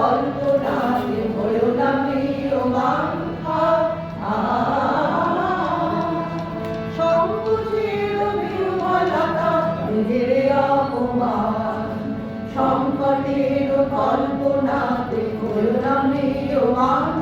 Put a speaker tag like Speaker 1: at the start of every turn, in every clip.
Speaker 1: কল্পনাকে হয়েও না সংকটের কল্পনাতে হয়েও না প্রিয়মান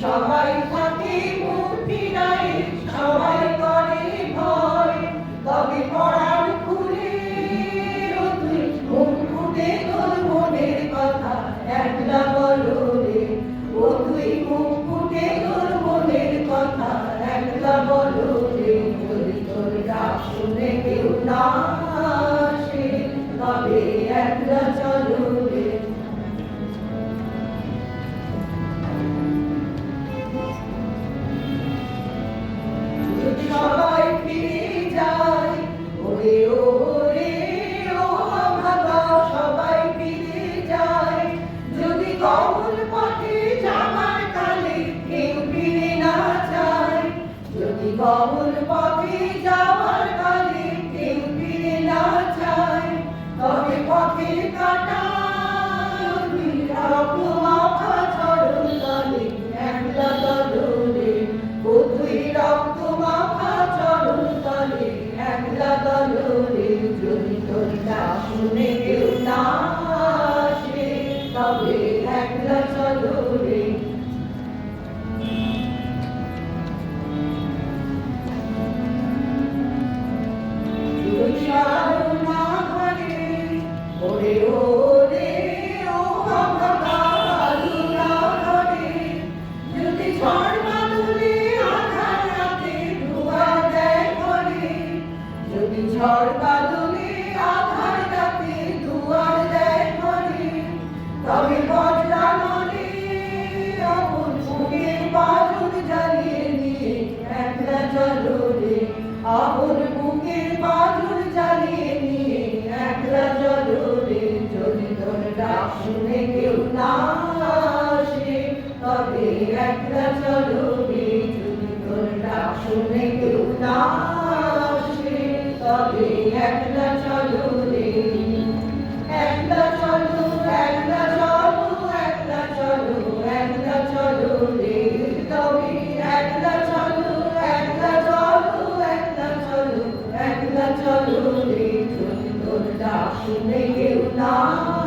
Speaker 1: সবাই থাকে মুক্তি নাই, সবাই করে ভয়। তবে পড়ার খুলে তুই মুখ ফুটে তোর মনের কথা একটা বলো রে ও তুই মুখ ফুটে তোর মনের কথা একটা বলো রে তোর ডাক শুনে কেউ না বুকের পাথর জ্বালিয়ে নিয়ে একলা জলরে যদি ডাক শুনে কেউ না আসে। তবে একলা জলরে যদি তোর ডাক শুনে কেউ না আসে। তবে Buddha, Hindu, Hindu,